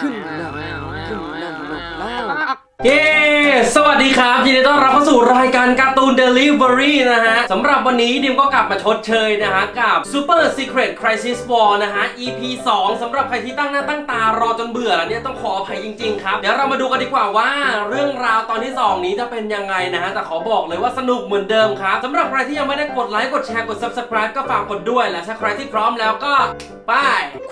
ขึ้นหนักขึ้นหนักหนักแล้วเย้สวัสดีครับยินดีต้อนรับเข้าสู่รายการการ์ตูน Delivery นะฮะสำหรับวันนี้ดิมก็กลับมาชดเชยนะฮะ กับ Super Secret Crisis War นะฮะ EP 2สำหรับใครที่ตั้งหน้าตั้งตารอจนเบื่อแล้วเนี่ยต้องขออภัยจริง ๆ ครับ เดี๋ยวเรามาดูกันดีกว่าว่าเรื่องราวตอนที่ 2 นี้จะเป็นยังไงนะฮะ แต่ขอบอกเลยว่าสนุกเหมือนเดิมครับสำหรับใครที่ยังไม่ได้กดไลค์กดแชร์กด Subscribe ก็ฝากกดด้วยและถ้าใครที่พร้อมแล้วก็ไป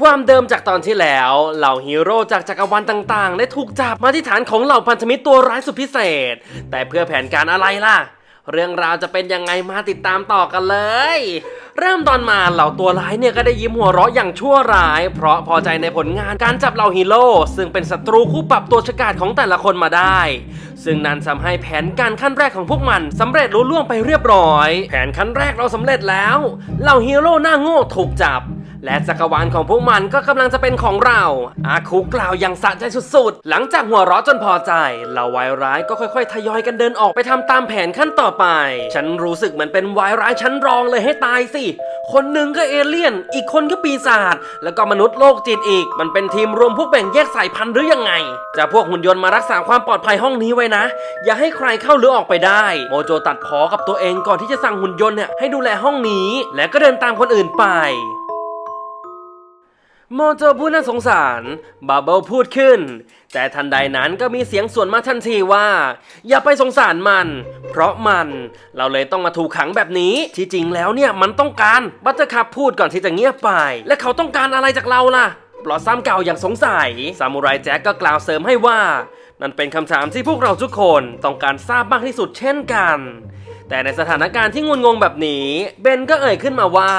ความเดิมจากตอนที่แล้วเหล่าฮีโร่จากจักรวาลต่างๆ ได้ถูกจับมาที่ฐานของเหล่าพันธมิตรตัวร้ายสุดพิเศษ แต่เพื่อแผนการอะไรล่ะ เรื่องราวจะเป็นยังไงมาติดตามต่อกันเลย เริ่มตอนมาเหล่าตัวร้ายเนี่ยก็ได้ยิ้มหัวเราะอย่างชั่วร้าย เพราะพอใจในผลงานการจับเหล่าฮีโร่ซึ่งเป็นศัตรูคู่ปรับตัวฉกาจของแต่ละคนมาได้ ซึ่งนั่นทำให้แผนการขั้นแรกของพวกมันสำเร็จลุล่วงไปเรียบร้อย แผนขั้นแรกเราสำเร็จแล้วเหล่าฮีโร่หน้าโง่ถูกจับ และจักรวาลของพวกมันก็กำลังจะเป็นของเรา อาคุกล่าวอย่างสะใจสุดๆ หลังจากหัวเราะจนพอใจเหล่าวายร้ายก็ค่อยๆ ทยอยกันเดินออกไปทำตามแผนขั้นต่อไป ฉันรู้สึกเหมือนเป็นวายร้ายชั้นรองเลยให้ตายสิ คนหนึ่งก็เอเลี่ยน อีกคนก็ปีศาจ แล้วก็มนุษย์โลกจิตอีก มันเป็นทีมรวมพวกแบ่งแยกสายพันธุ์หรือยังไง จะพวกหุ่นยนต์มารักษาความปลอดภัยห้องนี้ไว้นะ อย่าให้ใครเข้าหรือออกไปได้ โมโจตัดพอกับตัวเองก่อนที่จะสั่งหุ่นยนต์เนี่ยให้ดูแลห้องนี้ และก็เดินตามคนอื่นไป โมโจพูดน่าสงสารบับเบิลพูดขึ้น แต่ทันใดนั้นก็มีเสียงส่วนมาทันทีว่า อย่าไปสงสารมัน เพราะมันเราเลยต้องมาถูกขังแบบนี้ที่จริงแล้วเนี่ยมันต้องการบัตเตอร์คัพพูดก่อนที่จะเงียบไป และเขาต้องการอะไรจากเราล่ะปลอดซ้ำเก่าอย่างสงสัยซามูไรแจ็คก็กล่าวเสริมให้ว่า นั่นเป็นคำถามที่พวกเราทุกคนต้องการทราบมากที่สุดเช่นกัน แต่ในสถานการณ์ที่งุนงงแบบนี้เบนก็เอ่ยขึ้นมาว่า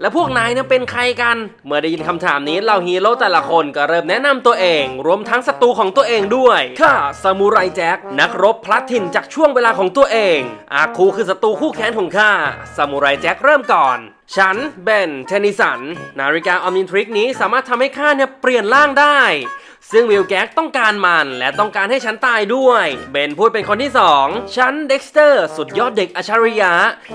แล้วพวกนายเนี่ยเป็นใครกัน เมื่อได้ยินคำถามนี้เหล่าฮีโร่แต่ละคนก็เริ่มแนะนำตัวเอง รวมทั้งศัตรูของตัวเองด้วยข้าซามูไรแจ็คนักรบพลัดถิ่นจากช่วงเวลาของตัวเอง อาคูคือศัตรูคู่แค้นของข้าซามูไรแจ็คเริ่มก่อน ฉันเบนเทนนิสัน นาฬิกาออมนินทริกนี้สามารถทำให้ข้าเนี่ยเปลี่ยนร่างได้ ซึ่งวิลแก๊กต้องการมันและต้องการให้ฉันตายด้วย เบนพูดเป็นคนที่สองฉันเด็กสเตอร์สุดยอดเด็กอัจฉริยะ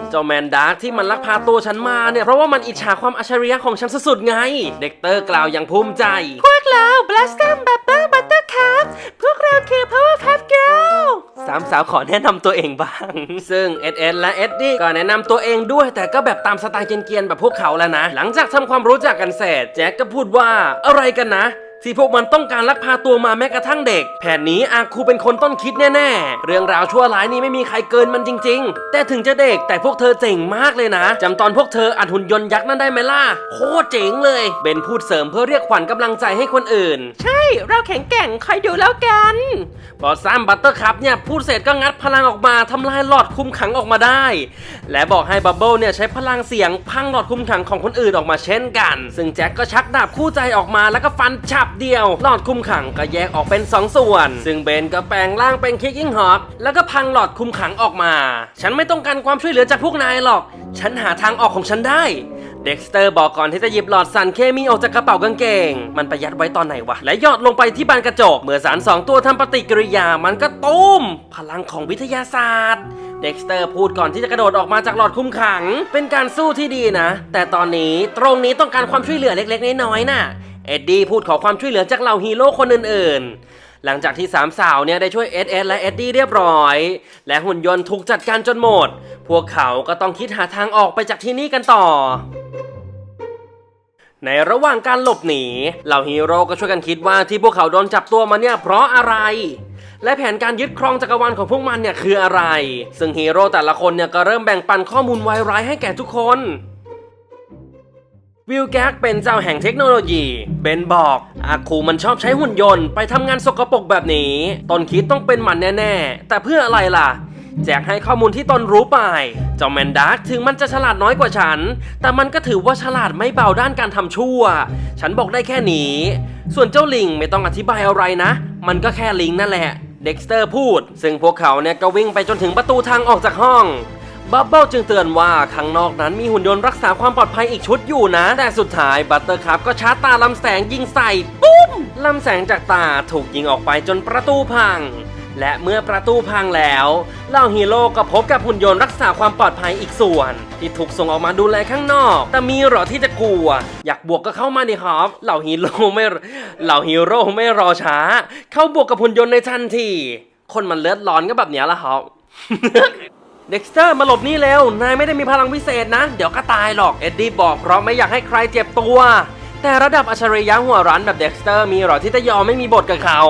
เจ้าแมนดาร์กที่มันลักพาตัวฉันมาเนี่ย เพราะว่ามันอิจฉาความอัจฉริยะของฉันสุดๆไง เด็กเตอร์กล่าวอย่างภูมิใจ พวกเรา Blossom Bubble Buttercup พวกเราคือ Powerpuff Girl สามสาวขอแนะนำตัวเองบ้าง ซึ่งเอ็ดเอ็ดและเอ็ดดี้ก็แนะนำตัวเองด้วย แต่ก็แบบตามสไตล์เกรียนๆแบบพวกเขาแล้วนะ หลังจากทำความรู้จักกันเสร็จแจ็คก็พูดว่าอะไรกันนะ ที่พวกมันต้องการลักพาตัวมาแม้กระทั่งเด็ก แผนนี้อาคูเป็นคนต้นคิดแน่ๆ เรื่องราวชั่วร้ายนี้ไม่มีใครเกินมันจริง ๆ แต่ถึงจะเด็กแต่พวกเธอเจ๋งมากเลยนะจำตอนพวกเธออัดหุ่นยนต์ยักษ์นั่นได้ไหมล่ะ โคตรเจ๋งเลย เบนพูดเสริมเพื่อเรียกขวัญกำลังใจให้คนอื่น ใช่ เราแข็งแกร่งคอยดูแล้วกันพอซ้ำบัตเตอร์คัพเนี่ยพูดเสร็จก็งัดพลังออกมาทำลายหลอดคุมขังออกมาได้ และบอกให้บับเบิลเนี่ยใช้พลังเสียงพังหลอดคุมขังของคนอื่นออกมาเช่นกัน ซึ่งแจ็คก็ชักดาบคู่ใจออกมาแล้วก็ฟันฉับเดียว หลอดคุมขังก็แยกออกเป็น 2 ส่วน ซึ่งเบนก็แปลงร่างเป็นคิกกิ้งฮอ k แล้วก็พังหลอดคุมขังออกมา ฉันไม่ต้องการความช่วยเหลือจากพวกนายหรอก ฉันหาทางออกของฉันได้เด็กสเตอร์บอกก่อนที่จะหยิบหลอดสารเคมีออกจากกระเป๋ากางเกง มันประยัดไว้ตอนไหนวะ และหยอดลงไปที่บานกระจก เมื่อสารสองตัวทำปฏิกิริยา มันก็ตุ้ม พลังของวิทยาศาสตร์ เด็กสเตอร์พูดก่อนที่จะกระโดดออกมาจากหลอดคุมขัง เป็นการสู้ที่ดีนะ แต่ตอนนี้ตรงนี้ต้องการความช่วยเหลือเล็กๆ น้อยๆน่ะ เอ็ดดี้พูดขอความช่วยเหลือจากเหล่าฮีโร่คนอื่นๆ หลังจากที่สามสาวเนี่ยได้ช่วยเอสเอสและเอ็ดดี้เรียบร้อย และหุ่นยนต์ถูกจัดการจนหมด พวกเขาก็ต้องคิดหาทางออกไปจากที่นี่กันต่อในระหว่างการหลบหนี เหล่าฮีโร่ก็ช่วยกันคิดว่าที่พวกเขาโดนจับตัวมาเนี่ยเพราะอะไร และแผนการยึดครองจักรวาลของพวกมันเนี่ยคืออะไร ซึ่งฮีโร่แต่ละคนเนี่ยก็เริ่มแบ่งปันข้อมูลไวายร้ายให้แก่ทุกคน วิลแก๊กเป็นเจ้าแห่งเทคโนโลยี เบนบอกอาคูมันชอบใช้หุ่นยนต์ไปทำงานสกปรกแบบนี้ ตนคิดต้องเป็นมันแน่ๆ แต่เพื่ออะไรล่ะ แจกให้ข้อมูลที่ตนรู้ไป เจ้าแมนดาร์กถึงมันจะฉลาดน้อยกว่าฉัน แต่มันก็ถือว่าฉลาดไม่เบาด้านการทำชั่ว ฉันบอกได้แค่นี้ ส่วนเจ้าลิงไม่ต้องอธิบายอะไรนะ มันก็แค่ลิงนั่นแหละ เด็กสเตอร์พูด ซึ่งพวกเขาเนี่ยก็วิ่งไปจนถึงประตูทางออกจากห้อง บับเบิลจึงเตือนว่าข้างนอกนั้นมีหุ่นยนต์รักษาความปลอดภัยอีกชุดอยู่นะ แต่สุดท้ายบัตเตอร์คัพก็ชาร์จตาลำแสงยิงใส่ปุ้มลำแสงจากตาถูกยิงออกไปจนประตูพัง และเมื่อประตูพังแล้วเหล่าฮีโร่ก็พบกับหุ่นยนต์รักษาความปลอดภัยอีกส่วน ที่ถูกส่งออกมาดูแลข้างนอก แต่มีเหรอที่จะกลัว อยากบวกก็เข้ามาดิครับเหล่าฮีโร่ไม่เหล่าฮีโร่ไม่รอช้า เข้าบวกกับหุ่นยนต์ในทันทีคนมันเลือดร้อนก็แบบเนี้ยละครับ เด็กสเตอร์มาหลบนี่เร็ว นายไม่ได้มีพลังพิเศษนะ เดี๋ยวก็ตายหรอก เอ็ดดี้บอกเพราะไม่อยากให้ใครเจ็บตัว แต่ระดับอัจฉริยะหัวร้านแบบเด็กสเตอร์มีหรอที่จะยอมไม่มีบทกับเขา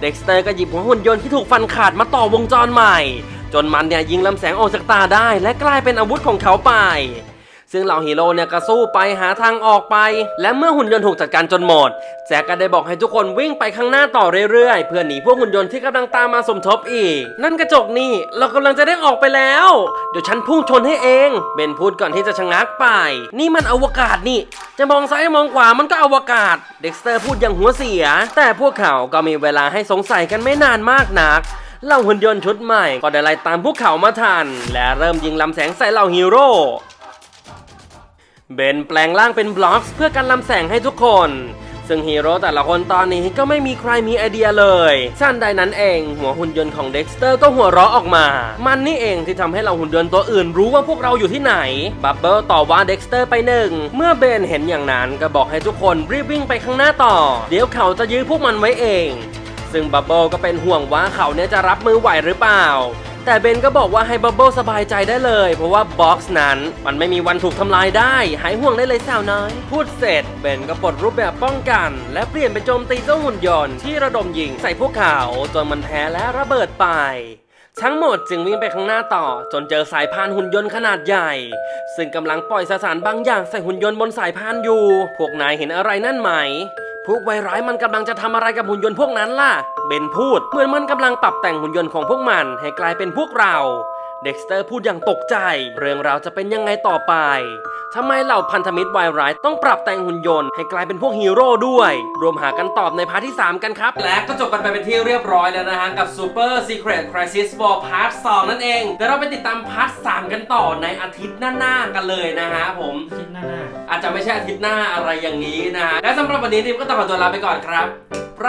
เด็กสเตอร์ก็หยิบหัวหุ่นยนต์ที่ถูกฟันขาดมาต่อวงจรใหม่ จนมันเนี่ยยิงลำแสงออกจากตาได้ และกลายเป็นอาวุธของเขาไป ซึ่งเหล่าฮีโร่เนี่ยก็สู้ไปหาทางออกไป และเมื่อหุ่นยนต์ถูกจัดการจนหมด แจ็คก็ได้บอกให้ทุกคนวิ่งไปข้างหน้าต่อเรื่อยๆ เพื่อหนีพวกหุ่นยนต์ที่กำลังตามมาสมทบอีก นั่นกระจกนี่เรากำลังจะได้ออกไปแล้ว เดี๋ยวฉันพุ่งชนให้เองเบนพูดก่อนที่จะชะงักไป นี่มันอวกาศนี่ จะมองซ้ายมองขวามันก็อวกาศ เด็กสเตอร์พูดอย่างหัวเสีย แต่พวกเขาก็มีเวลาให้สงสัยกันไม่นานมากนักเหล่าหุ่นยนต์ชุดใหม่ก็ได้ไล่ตามพวกเขามาทัน และเริ่มยิงลำแสงใส่เหล่าฮีโร่ เบนแปลงร่างเป็นบล็อกเพื่อกันลำแสงให้ทุกคน ซึ่งฮีโร่แต่ละคนตอนนี้ก็ไม่มีใครมีไอเดียเลยสั้นใดนั้นเอง หัวหุ่นยนต์ของเด็กสเตอร์ก็หัวเราะออกมา มันนี่เองที่ทำให้เราหุ่นยนต์ตัวอื่นรู้ว่าพวกเราอยู่ที่ไหน บับเบิลต่อว่าเด็กสเตอร์ไปหนึ่ง เมื่อเบนเห็นอย่างนั้นก็บอกให้ทุกคนรีบวิ่งไปข้างหน้าต่อ เดี๋ยวเขาจะยื้อพวกมันไว้เอง ซึ่งบับเบิลก็เป็นห่วงว่าเขาเนี่ยจะรับมือไหวหรือเปล่า แต่เบนก็บอกว่าให้บับเบิลสบายใจได้เลย เพราะว่าบ็อกซ์นั้นมันไม่มีวันถูกทำลายได้ หายห่วงได้เลยสาวน้อย พูดเสร็จเบนก็ปลดรูปแบบป้องกัน และเปลี่ยนไปโจมตีเจ้าหุ่นยนต์ที่ระดมยิงใส่พวกเขาจนมันแพ้และระเบิดไปทั้งหมดจึงวิ่งไปข้างหน้าต่อ จนเจอสายพานหุ่นยนต์ขนาดใหญ่ ซึ่งกำลังปล่อยสสารบางอย่างใส่หุ่นยนต์บนสายพานอยู่ พวกนายเห็นอะไรนั่นไหม พวกไวร้ายมันกำลังจะทำอะไรกับหุ่นยนต์พวกนั้นล่ะ เบนพูด เหมือนมันกำลังปรับแต่งหุ่นยนต์ของพวกมันให้กลายเป็นพวกเรา เด็กสเตอร์พูดอย่างตกใจ เรื่องราวจะเป็นยังไงต่อไปทำไมเหล่าพันธมิตรไวร้ายต้องปรับแต่งหุ่นยนต์ให้กลายเป็นพวกฮีโร่ด้วย รวมหากันตอบในพาร์ทที่ 3 กันครับ และก็จบกันไปเป็นที่เรียบร้อยแล้วนะฮะ กับ Super Secret Crisis War Part 2 นั่นเองเดี๋ยวเราไปติดตามพาร์ท 3 กันต่อในอาทิตย์หน้าๆกันเลยนะฮะผมคิดหน้าหน้าอาจจะไม่ใช่อาทิตย์หน้าอะไรอย่างนี้นะฮะและสำหรับวันนี้ดิมก็ต้องขอตัวลาไปก่อนครับไป